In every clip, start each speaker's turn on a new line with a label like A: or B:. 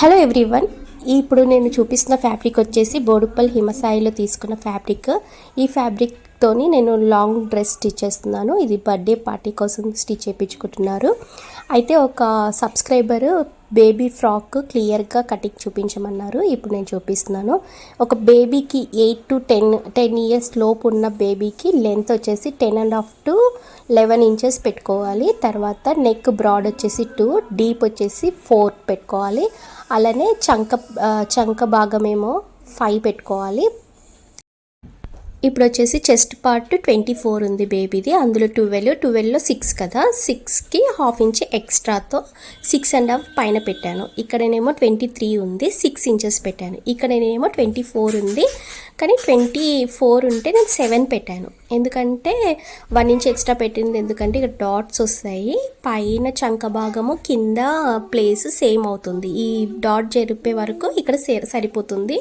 A: Hello everyone ఇప్పుడు నేను చూపిస్తున్న ఫ్యాబ్రిక్ వచ్చేసి బోడుప్పల్ హిమసాయిలో తీసుకున్న ఫ్యాబ్రిక్. ఈ ఫ్యాబ్రిక్తోని నేను లాంగ్ డ్రెస్ స్టిచ్ చేస్తున్నాను. ఇది బర్త్డే పార్టీ కోసం స్టిచ్ చేయించుకుంటున్నారు. అయితే ఒక సబ్స్క్రైబర్ బేబీ ఫ్రాక్ క్లియర్గా కటింగ్ చూపించమన్నారు. ఇప్పుడు నేను చూపిస్తున్నాను. ఒక బేబీకి eight to ten ten years లోపు ఉన్న బేబీకి లెంత్ వచ్చేసి ten and half to eleven inches పెట్టుకోవాలి. తర్వాత నెక్ బ్రాడ్ వచ్చేసి టూ డీప్ వచ్చేసి ఫోర్ పెట్టుకోవాలి. అలానే చంక చంక భాగమేమో ఫైవ్ పెట్టుకోవాలి. ఇప్పుడు వచ్చేసి చెస్ట్ పార్ట్ ట్వంటీ ఫోర్ ఉంది బేబీది అందులో ట్వెల్వ్ ట్వెల్వ్లో సిక్స్ కదా. సిక్స్కి హాఫ్ ఇంచ్ ఎక్స్ట్రాతో సిక్స్ అండ్ హాఫ్ పైన పెట్టాను. ఇక్కడనేమో ట్వంటీ త్రీ ఉంది సిక్స్ ఇంచెస్ పెట్టాను. ఇక్కడనేమో ట్వంటీ ఫోర్ ఉంది. కానీ ట్వంటీ ఫోర్ ఉంటే నేను సెవెన్ పెట్టాను. ఎందుకంటే వన్ ఇంచ్ ఎక్స్ట్రా పెట్టింది ఎందుకంటే ఇక్కడ డాట్స్ వస్తాయి. పైన చంక భాగము కింద ప్లేస్ సేమ్ అవుతుంది. ఈ డాట్ జరిపే వరకు ఇక్కడ సరిపోతుంది.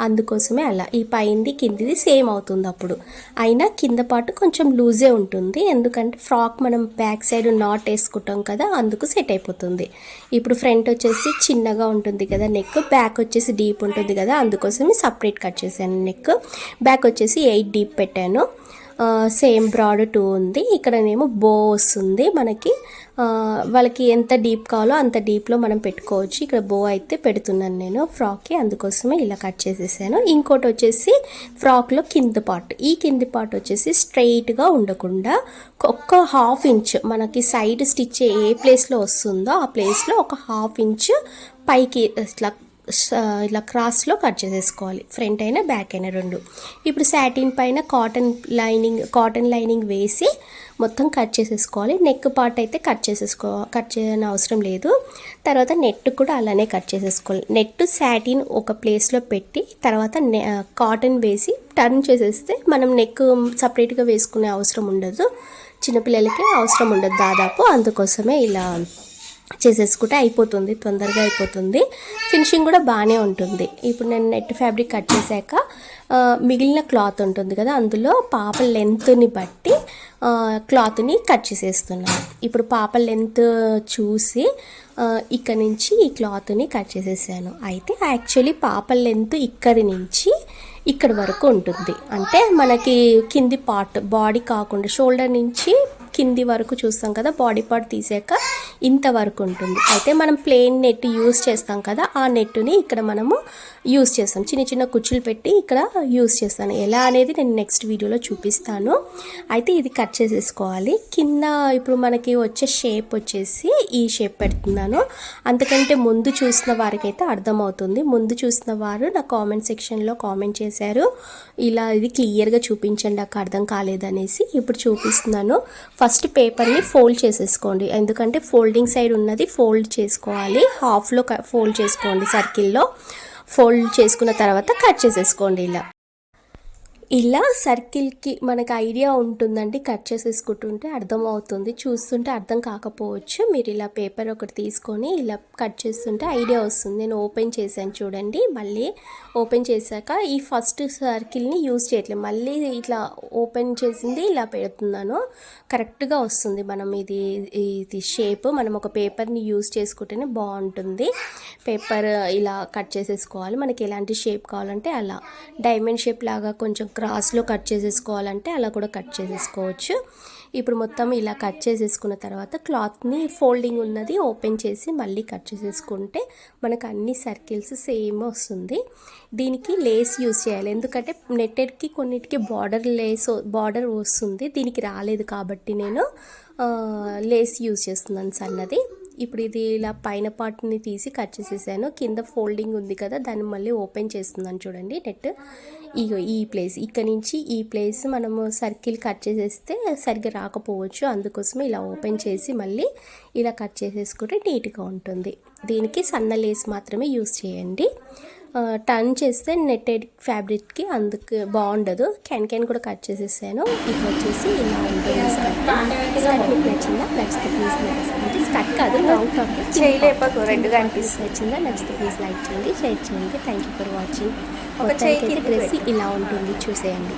A: అందుకోసమే అలా. ఈ పైంది కిందిది సేమ్ అవుతుంది అప్పుడు. అయినా కింద పాటు కొంచెం లూజే ఉంటుంది. ఎందుకంటే ఫ్రాక్ మనం బ్యాక్ సైడ్ నాట్ వేసుకుంటాం కదా అందుకు సెట్ అయిపోతుంది. ఇప్పుడు ఫ్రంట్ వచ్చేసి చిన్నగా ఉంటుంది కదా నెక్ బ్యాక్ వచ్చేసి డీప్ ఉంటుంది కదా అందుకోసం సపరేట్ కట్ చేశాను నెక్. బ్యాక్ వచ్చేసి ఎయిట్ డీప్ పెట్టాను. సేమ్ బ్రాడ్ టూ ఉంది. ఇక్కడనేమో బో వస్తుంది మనకి. వాళ్ళకి ఎంత డీప్ కావాలో అంత డీప్లో మనం పెట్టుకోవచ్చు. ఇక్కడ బో అయితే పెడుతున్నాను నేను. ఫ్రాక్కి అందుకోసమే ఇలా కట్ చేసేసాను. ఇంకోటి వచ్చేసి ఫ్రాక్లో కింద పార్ట్ ఈ కింది పార్ట్ వచ్చేసి స్ట్రైట్గా ఉండకుండా ఒక్క హాఫ్ ఇంచ్ మనకి సైడ్ స్టిచ్ ఏ ప్లేస్లో వస్తుందో ఆ ప్లేస్లో ఒక హాఫ్ ఇంచ్ పైకి ఇట్లా ఇలా క్రాస్లో కట్ చేసేసుకోవాలి. ఫ్రంట్ అయినా బ్యాక్ అయినా రెండు. ఇప్పుడు సాటిన్ పైన కాటన్ లైనింగ్ కాటన్ లైనింగ్ వేసి మొత్తం కట్ చేసేసుకోవాలి. నెక్ పార్ట్ అయితే కట్ చేసేసుకో కట్ చేయని అవసరం లేదు. తర్వాత నెట్ కూడా అలానే కట్ చేసేసుకోవాలి. నెట్ శాటిన్ ఒక ప్లేస్లో పెట్టి తర్వాత నె- కాటన్ వేసి టర్న్ చేసేస్తే మనం నెక్ సపరేట్గా వేసుకునే అవసరం ఉండదు. చిన్నపిల్లలకి అవసరం ఉండదు దాదాపు. అందుకోసమే ఇలా చేసేసుకుంటే అయిపోతుంది తొందరగా అయిపోతుంది. ఫినిషింగ్ కూడా బాగానే ఉంటుంది. ఇప్పుడు నేను నెట్ ఫ్యాబ్రిక్ కట్ చేశాక మిగిలిన క్లాత్ ఉంటుంది కదా అందులో పాప లెంత్ని బట్టి క్లాత్ని కట్ చేసేస్తున్నాను. ఇప్పుడు పాప లెంత్ చూసి ఇక్కడ నుంచి ఈ క్లాత్ని కట్ చేసేసాను. అయితే యాక్చువల్లీ పాప లెంత్ ఇక్కడి నుంచి ఇక్కడ వరకు ఉంటుంది. అంటే మనకి కింది పార్ట్ బాడీ కాకుండా షోల్డర్ నుంచి కింది వరకు చూస్తాం కదా బాడీ పార్ట్ తీసాక ఇంతవరకు ఉంటుంది. అయితే మనం ప్లెయిన్ నెట్ యూస్ చేస్తాం కదా ఆ నెట్ని ఇక్కడ మనము యూస్ చేస్తాం. చిన్న చిన్న కుచ్చులు పెట్టి ఇక్కడ యూస్ చేస్తాను. ఎలా అనేది నేను నెక్స్ట్ వీడియోలో చూపిస్తాను. అయితే ఇది కట్ చేసేసుకోవాలి. కింద ఇప్పుడు మనకి వచ్చే షేప్ వచ్చేసి ఈ షేప్ పెడుతున్నాను. అంతకంటే ముందు చూసిన వారికైతే అర్థమవుతుంది. ముందు చూసిన వారు నా కామెంట్ సెక్షన్లో కామెంట్ చేశారు. ఇలా ఇది క్లియర్గా చూపించండి నాకు అర్థం కాలేదనేసి ఇప్పుడు చూపిస్తున్నాను. ఫస్ట్ పేపర్ని ఫోల్డ్ చేసేసుకోండి. ఎందుకంటే ఫోల్డింగ్ సైడ్ ఉన్నది ఫోల్డ్ చేసుకోవాలి. హాఫ్లో ఫోల్డ్ చేసుకోండి సర్కిల్లో. ఫోల్డ్ చేసుకున్న తర్వాత కట్ చేసేసుకోండి ఇలా. ఇలా సర్కిల్కి మనకు ఐడియా ఉంటుందండి. కట్ చేసేసుకుంటుంటే అర్థమవుతుంది. చూస్తుంటే అర్థం కాకపోవచ్చు. మీరు ఇలా పేపర్ ఒకటి తీసుకొని ఇలా కట్ చేస్తుంటే ఐడియా వస్తుంది. నేను ఓపెన్ చేశాను చూడండి. మళ్ళీ ఓపెన్ చేశాక ఈ ఫస్ట్ సర్కిల్ని యూజ్ చేయట్లేదు. మళ్ళీ ఇట్లా ఓపెన్ చేసింది ఇలా పెడుతున్నాను. కరెక్ట్గా వస్తుంది. మనం ఇది ఇది షేప్ మనం ఒక పేపర్ని యూజ్ చేసుకుంటేనే బాగుంటుంది. పేపర్ ఇలా కట్ చేసేసుకోవాలి. మనకి ఎలాంటి షేప్ కావాలంటే అలా. డైమండ్ షేప్ లాగా కొంచెం క్రాస్లో కట్ చేసేసుకోవాలంటే అలా కూడా కట్ చేసేసుకోవచ్చు. ఇప్పుడు మొత్తం ఇలా కట్ చేసేసుకున్న తర్వాత క్లాత్ని ఫోల్డింగ్ ఉన్నది ఓపెన్ చేసి మళ్ళీ కట్ చేసేసుకుంటే మనకు అన్ని సర్కిల్స్ సేమ్ వస్తుంది. దీనికి లేస్ యూస్ చేయాలి. ఎందుకంటే నెట్టెడ్కి కొన్నిటికి బార్డర్ లేస్ బార్డర్ వస్తుంది. దీనికి రాలేదు కాబట్టి నేను లేస్ యూస్ చేస్తున్నాను సన్నది. ఇప్పుడు ఇది ఇలా పైన పార్ట్ని తీసి కట్ చేసేసాను. కింద ఫోల్డింగ్ ఉంది కదా దాన్ని మళ్ళీ ఓపెన్ చేస్తున్నాను చూడండి నెట్. ఇగో ఈ ప్లేస్. ఇక్కడ నుంచి ఈ ప్లేస్ మనము సర్కిల్ కట్ చేసేస్తే సరిగ్గా రాకపోవచ్చు. అందుకోసం ఇలా ఓపెన్ చేసి మళ్ళీ ఇలా కట్ చేసేసుకుంటే నీట్గా ఉంటుంది. దీనికి సన్న లేస్ మాత్రమే యూస్ చేయండి. టర్న్ చేస్తే నెట్టెడ్ ఫ్యాబ్రిక్కి అందుకు బాగుండదు. క్యాన్ క్యాన్ కూడా కట్ చేసేసాను. ఇది వచ్చేసి ఇలా ఉంటుంది. స్కర్ట్ నచ్చిందా? నచ్చితే ప్లీజ్ అంటే స్కర్ట్ కాదు లాంగ్ ఫ్రాక్
B: చేయలేపకు రెడ్గా అనిపిస్తుంది
A: నచ్చిందా? నచ్చితే ప్లీజ్ లైక్ చేయండి షేర్ చేయండి. Thank you for watching dress ఇలా ఉంటుంది చూసేయండి.